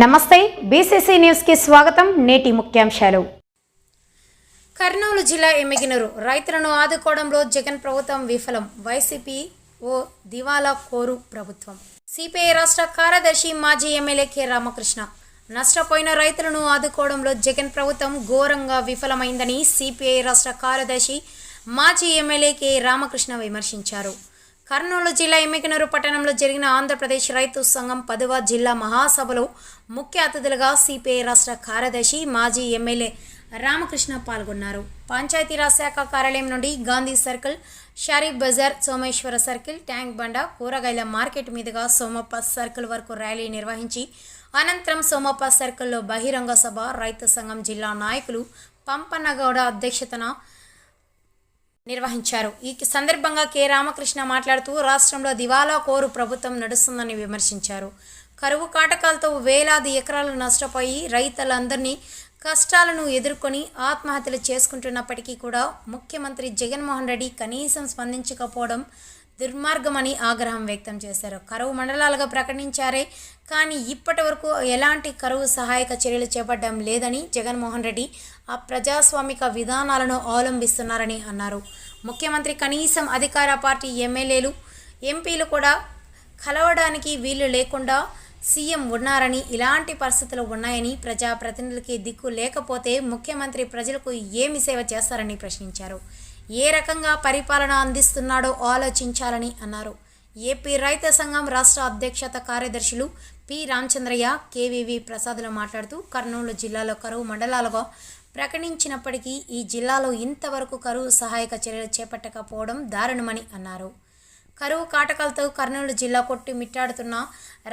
నమస్తే బీసీసీ న్యూస్కి స్వాగతం నేటి ముఖ్యాంశాలు. కర్నూలు జిల్లా ఎమ్మిగినరు. రైతులను ఆదుకోవడంలో జగన్ ప్రభుత్వం విఫలం. వైసీపీ ఓ దివాలా కోరు ప్రభుత్వం. సిపిఐ రాష్ట్ర కార్యదర్శి మాజీ ఎమ్మెల్యే కె రామకృష్ణ. నష్టపోయిన రైతులను ఆదుకోవడంలో జగన్ ప్రభుత్వం ఘోరంగా విఫలమైందని సిపిఐ రాష్ట్ర కార్యదర్శి మాజీ ఎమ్మెల్యే కె రామకృష్ణ విమర్శించారు. కర్నూలు జిల్లా ఎమ్మికనూరు పట్టణంలో జరిగిన ఆంధ్రప్రదేశ్ రైతు సంఘం పదవ జిల్లా మహాసభలో ముఖ్య అతిథులుగా సిపిఐ రాష్ట్ర కార్యదర్శి మాజీ ఎమ్మెల్యే రామకృష్ణ పాల్గొన్నారు. పంచాయతీరాజ్ శాఖ కార్యాలయం నుండి Gandhi circle Sharif Bazaar Someshwara circle tank బండ కూరగాయల మార్కెట్ మీదుగా సోమప్ప సర్కిల్ వరకు ర్యాలీ నిర్వహించి అనంతరం సోమప్ప సర్కిల్లో బహిరంగ సభ రైతు సంఘం జిల్లా నాయకులు పంపన్నగౌడ అధ్యక్షతన నిర్వహించారు. ఈ సందర్భంగా కె. రామకృష్ణ మాట్లాడుతూ రాష్ట్రంలో దివాలా కోరు ప్రభుత్వం నడుస్తుందని విమర్శించారు. కరువు కాటకాలతో వేలాది ఎకరాలు నష్టపోయి రైతులందరినీ కష్టాలను ఎదుర్కొని ఆత్మహత్యలు చేసుకుంటున్నప్పటికీ కూడా ముఖ్యమంత్రి జగన్మోహన్ రెడ్డి కనీసం స్పందించకపోవడం దుర్మార్గమని ఆగ్రహం వ్యక్తం చేశారు. కరువు మండలాలుగా ప్రకటించారే కానీ ఇప్పటి వరకు ఎలాంటి కరువు సహాయక చర్యలు చేపట్టడం లేదని జగన్మోహన్ రెడ్డి ఆ ప్రజాస్వామిక విధానాలను అవలంబిస్తున్నారని అన్నారు. ముఖ్యమంత్రి కనీసం అధికార పార్టీ ఎమ్మెల్యేలు ఎంపీలు కూడా కలవడానికి వీలు లేకుండా సీఎం ఉన్నారని ఇలాంటి పరిస్థితులు ఉన్నాయని ప్రజాప్రతినిధులకి దిక్కు లేకపోతే ముఖ్యమంత్రి ప్రజలకు ఏమి సేవ చేస్తారని ప్రశ్నించారు. ఏ రకంగా పరిపాలన అందిస్తున్నాడో ఆలోచించాలని అన్నారు. ఏపీ రైతు సంఘం రాష్ట్ర అధ్యక్షత కార్యదర్శులు పి రామచంద్రయ్య కేవీవి ప్రసాద్లో మాట్లాడుతూ కర్నూలు జిల్లాలో కరువు మండలాలుగా ప్రకటించినప్పటికీ ఈ జిల్లాలో ఇంతవరకు కరువు సహాయక చర్యలు చేపట్టకపోవడం దారుణమని అన్నారు. కరువు కాటకాలతో కర్నూలు జిల్లా కొట్టి మిట్టాడుతున్న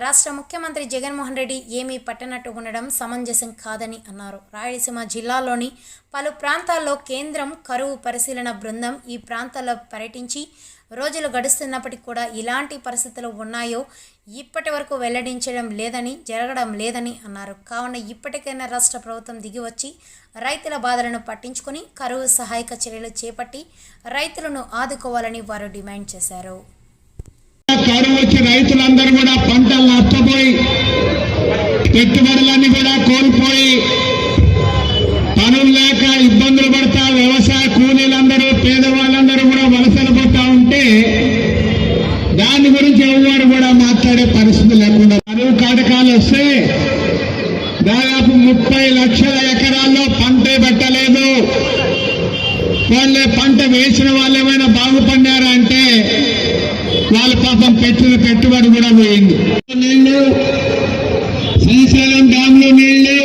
రాష్ట్ర ముఖ్యమంత్రి జగన్మోహన్ రెడ్డి ఏమీ పట్టనట్టు ఉండడం సమంజసం కాదని అన్నారు. రాయలసీమ జిల్లాలోని పలు ప్రాంతాల్లో కేంద్రం కరువు పరిశీలన బృందం ఈ ప్రాంతాల్లో పర్యటించి రోజులు గడుస్తున్నప్పటికీ కూడా ఇలాంటి పరిస్థితులు ఉన్నాయో ఇప్పటి వరకు వెల్లడించడం లేదని జరగడం లేదని అన్నారు. కావున ఇప్పటికైనా రాష్ట్ర ప్రభుత్వం దిగివచ్చి రైతుల బాధలను పట్టించుకొని కరువు సహాయక చర్యలు చేపట్టి రైతులను ఆదుకోవాలని వారు డిమాండ్ చేశారు. కరువు వచ్చి రైతులందరూ కూడా పంటలు నష్టపోయి పెట్టుబడులన్నీ కూడా కోల్పోయి పనులు లేక ఇబ్బందులు పడతా వ్యవసాయ కూలీలందరూ పేదవాళ్ళు పెట్టుబడి కూడా పోయింది. నీళ్ళు శ్రీశైలం డ్యామ్లో నీళ్ళు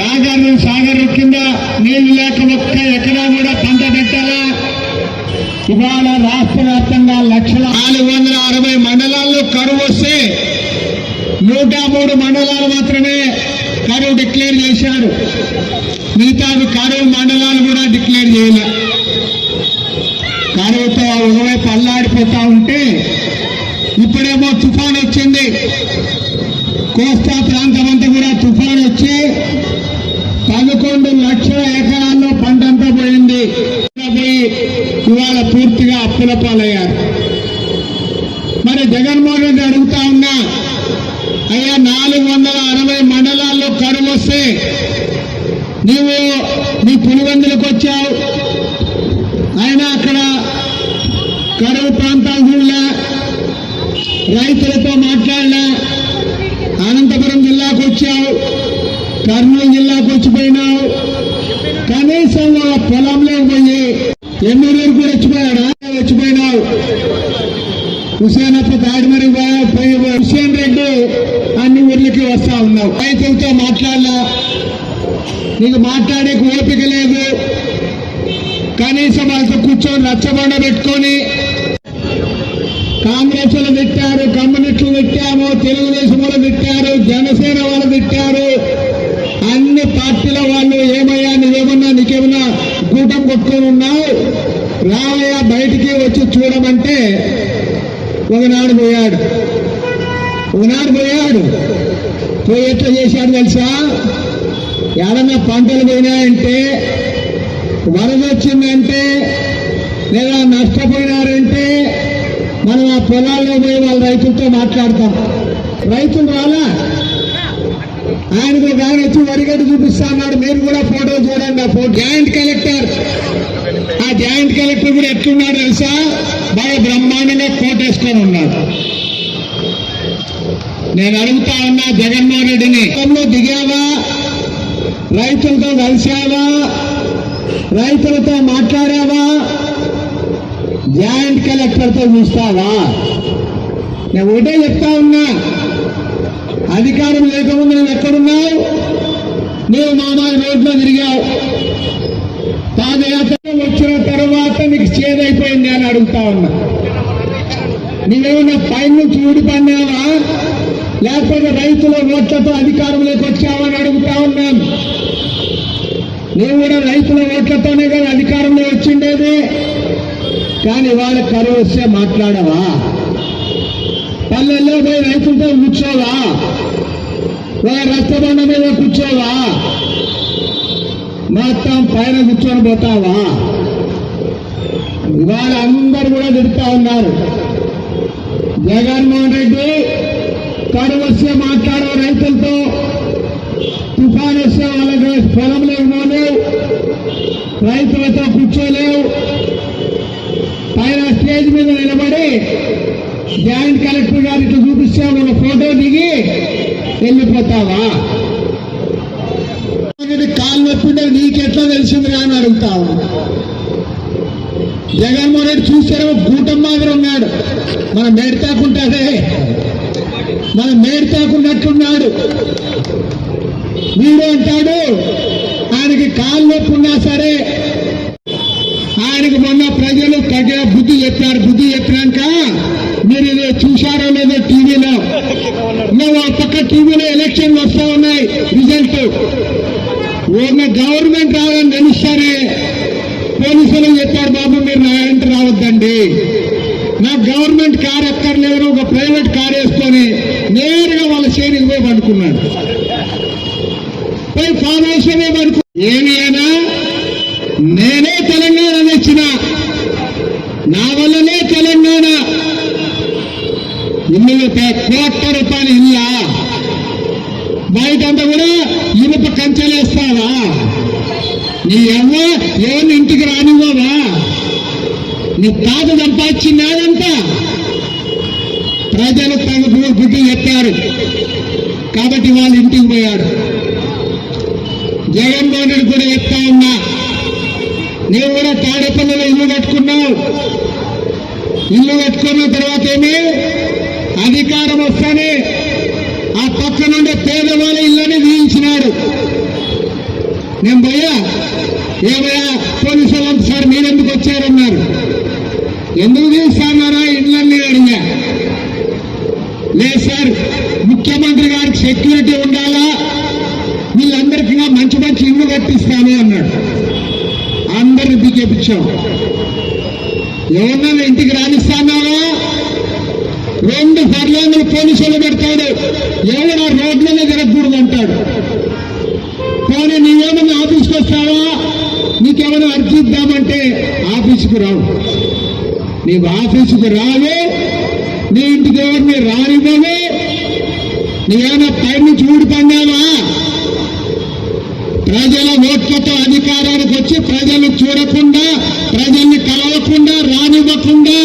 నాగార్జున సాగర్ కింద నీళ్ళు లేక ఒక్క ఎకరా కూడా పంట పెట్టాలా? ఇవాళ రాష్ట్ర వ్యాప్తంగా లక్షల నాలుగు వందల అరవై మండలాల్లో కరువు వస్తే నూట మూడు మండలాలు మాత్రమే కరువు డిక్లేర్ చేశారు. మిగతావి కరువు మండలాలు కూడా డిక్లేర్ చేయలే. కరువుతో ఒకవైపు అల్లాడిపోతా ఉంటే ఇప్పుడేమో తుఫాన్ వచ్చింది. కోస్తా ప్రాంతం అంతా కూడా తుఫాన్ వచ్చి పదకొండు లక్షల ఎకరాల్లో పంటంతా పోయింది. పోయి ఇవాళ పూర్తిగా అప్పుల పాలయ్యారు. మరి జగన్మోహన్ రెడ్డి అడుగుతా ఉన్నా అయ్యా నాలుగు వందల అరవై మండలాల్లో కరువు వస్తే నీవు నీ పులివెందులకు వచ్చావు. ఆయన అక్కడ కరువు ప్రాంతాలు చూడలే రైతులతో మాట్లాడినా అనంతపురం జిల్లాకు వచ్చావు కర్నూలు జిల్లాకు వచ్చిపోయినావు. కనీసం వాళ్ళ పొలంలో పోయి ఎన్నూరు కూడా వచ్చిపోయాడా? వచ్చిపోయినావు. హుసేనప్ప తాడిమరి పోయి హుసేన్ రెడ్డి అన్ని ఊర్లకి వస్తా ఉన్నావు. రైతులతో మాట్లాడలా నీకు మాట్లాడే ఓపిక లేదు. కనీసం వాళ్ళతో కూర్చొని రచ్చబండ పెట్టుకొని కాంగ్రెస్లు తిట్టారు కమ్యూనిస్టులు పెట్టాము తెలుగుదేశం వాళ్ళు తిట్టారు జనసేన వాళ్ళు తిట్టారు. అన్ని పార్టీల వాళ్ళు ఏమయ్యా నువ్వేమన్నా నీకేమన్నా గూటం కొట్టుకొని ఉన్నావు? రావయ్యా బయటికి వచ్చి చూడమంటే ఒకనాడు పోయాడు. ఒకనాడు పోయాడు. పోయి ఎట్లా చేశాడు తెలుసా? ఏడన్నా పంటలు పోయినాయంటే వరద వచ్చిందంటే లేదా నష్టపోయినారంటే మనం ఆ పొలాల్లో పోయి వాళ్ళ రైతులతో మాట్లాడతాం. రైతులు రాలా? ఆయనకు ఒక ఆయన వచ్చి వరిగడ్డ చూపిస్తా అన్నాడు. మీరు కూడా ఫోటో చూడండి. ఆ ఫోటో జాయింట్ కలెక్టర్. ఆ జాయింట్ కలెక్టర్ కూడా ఎట్లున్నాడు తెలుసా? బాగా బ్రహ్మాండంగా కోటేసుకొని ఉన్నాడు. నేను అడుగుతా ఉన్నా జగన్మోహన్ రెడ్డిని. పొలంలో దిగావా? రైతులతో కలిసావా? రైతులతో మాట్లాడావా? జాయింట్ కలెక్టర్తో చూస్తావా? నేను ఒకటే చెప్తా ఉన్నా. అధికారం లేకముందు నువ్వు ఎక్కడున్నావు? నువ్వు మామూలు రోడ్లో తిరిగావు. పాదయాత్ర వచ్చిన తర్వాత నీకు చేదైపోయింది అని అడుగుతా ఉన్నా. నువ్వేమన్నా పైన నుంచి ఊడిపడినావా లేకపోతే రైతుల ఓట్లతో అధికారంలోకి వచ్చావని అడుగుతా ఉన్నాను నువ్వు కూడా రైతుల ఓట్లతోనే కదా అధికారంలో వచ్చిండేది. కానీ వాళ్ళ కరువు వస్తే మాట్లాడవా? పల్లెల్లో పోయి రైతులతో కూర్చోవా? వాళ్ళ రక్తబండ మీద కూర్చోవా? మొత్తం పైన కూర్చొని పోతావా? ఇవాళ అందరు కూడా తిడుతా ఉన్నారు. జగన్మోహన్ రెడ్డి కరువు వస్తే మాట్లాడవు రైతులతో. తుఫాన్ వస్తే వాళ్ళకి పొలంలో లేవు. రైతులతో కూర్చోలేవు. ఆయన స్టేజ్ మీద నిలబడి జాయింట్ కలెక్టర్ గారికి చూపిస్తే మన ఫోటో దిగి వెళ్ళిపోతావా? కాలు నొప్పి నీకెట్లా తెలిసింది అని అడుగుతావు జగన్మోహన్ రెడ్డి చూస్తేనేమో కూటం మాదిరి ఉన్నాడు. మన మేడతాకుంటాడే మన మేడతాకున్నట్టున్నాడు వీడు అంటాడు ఆయనకి కాలు నొప్పి ఉన్నా సరే ఆయనకు మొన్న ప్రజలు తగిన బుద్ధి చెప్పారు. బుద్ధి చెప్పినాక మీరు ఇది చూశారో లేదో టీవీలో. నువ్వు ఆ పక్క టీవీలో ఎలక్షన్లు వస్తా ఉన్నాయి. రిజల్ట్. ఉన్న గవర్నమెంట్ రావాలని తెలుస్తారే. పోలీసులు చెప్పారు బాబు మీరు నా వెంట రావద్దండి. నా గవర్నమెంట్ కార్ ఎక్కర్లేదు ఒక ప్రైవేట్ కార్ వేసుకొని నేరుగా వాళ్ళ చేరికి పోయి పడుకున్నాడు. పోయి ఫామ్ హౌస్లో పోయి పడుకు ఏమి అయినా ఇల్లు రూపాయలు ఇల్లా బయటంతా కూడా ఇనుప కంచెలేస్తావా? నీ అమ్మ ఎవరిని ఇంటికి రానివ్వవా? నీ తాత సంపాదించినాదంతా ప్రజలు తనకు బుద్ధి చెప్పారు. కాబట్టి వాళ్ళు ఇంటికి పోయాడు జగన్మోహన్ రెడ్డి కూడా చెప్తా ఉన్నా నీవు కూడా తాడేపల్లిలో ఇల్లు కట్టుకున్నావు. ఇల్లు కట్టుకున్న తర్వాత ఏమి? అధికారం వస్తేనే ఆ పక్క నుండి పేదవాళ్ళ ఇళ్ళని వీయించినాడు. నేను భయ్యా ఏమయ్యా పోలీసు వాళ్ళు సార్ మీరెందుకు వచ్చారన్నారు? ఎందుకు తీస్తాన్నారా ఇళ్ళని అడిగా. లేదు సార్ ముఖ్యమంత్రి గారికి సెక్యూరిటీ ఉండాలా? వీళ్ళందరికీ మంచి మంచి ఇల్లు కట్టిస్తాను అన్నాడు. అందరిని దిగేపించాం ఎవరన్నా ఇంటికి రాణిస్తానారా రెండు పర్లేదులు పోలీసులు పెడతాడు. ఎవరు ఆ జరగకూడదు అంటాడు. కానీ నీవేమన్నా ఆఫీస్కి వస్తావా? నీకేమైనా అర్జీ ఇద్దామంటే ఆఫీసుకు రావు. నీవు ఆఫీసుకు రావు నీ ఇంటికి ఎవరిని రానివ్వవు. నీవేమైనా పై నుంచి ఊడిపడినావా ప్రజల ఓట్లతో అధికారానికి వచ్చి ప్రజలు చూడకుండా ప్రజల్ని కలవకుండా రానివ్వకుండా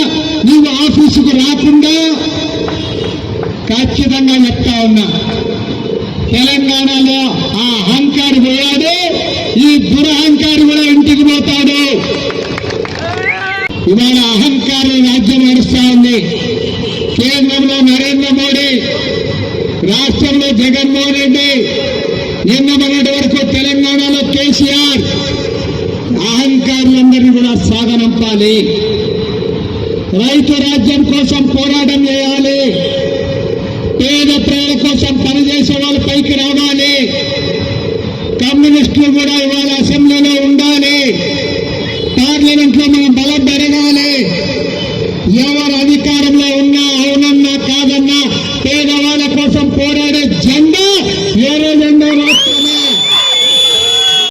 నీవు ఆఫీసుకు రాకుండా ఖచ్చితంగా చెప్తా ఉన్నా. తెలంగాణలో ఆ అహంకారి పోయాడు ఈ దురహంకారి కూడా ఇంటికి పోతాడు. ఇవాళ అహంకారం రాజ్యం నడుస్తా ఉంది. కేంద్రంలో నరేంద్ర మోడీ రాష్ట్రంలో జగన్మోహన్ రెడ్డి నిన్న మొన్నటి వరకు తెలంగాణలో కేసీఆర్. అహంకారులందరినీ కూడా సాగనంపాలి. రైతు రాజ్యం కోసం పోరాటం చేయాలి. పేద ప్రజల కోసం పనిచేసే వాళ్ళు పైకి రావాలి. కమ్యూనిస్టులు కూడా ఇవాళ అసెంబ్లీలో ఉండాలి. పార్లమెంట్లో మనం బలం పెరగాలి. ఎవరు అధికారంలో ఉన్నా అవునన్నా కాదన్నా పేదవాళ్ళ కోసం పోరాడే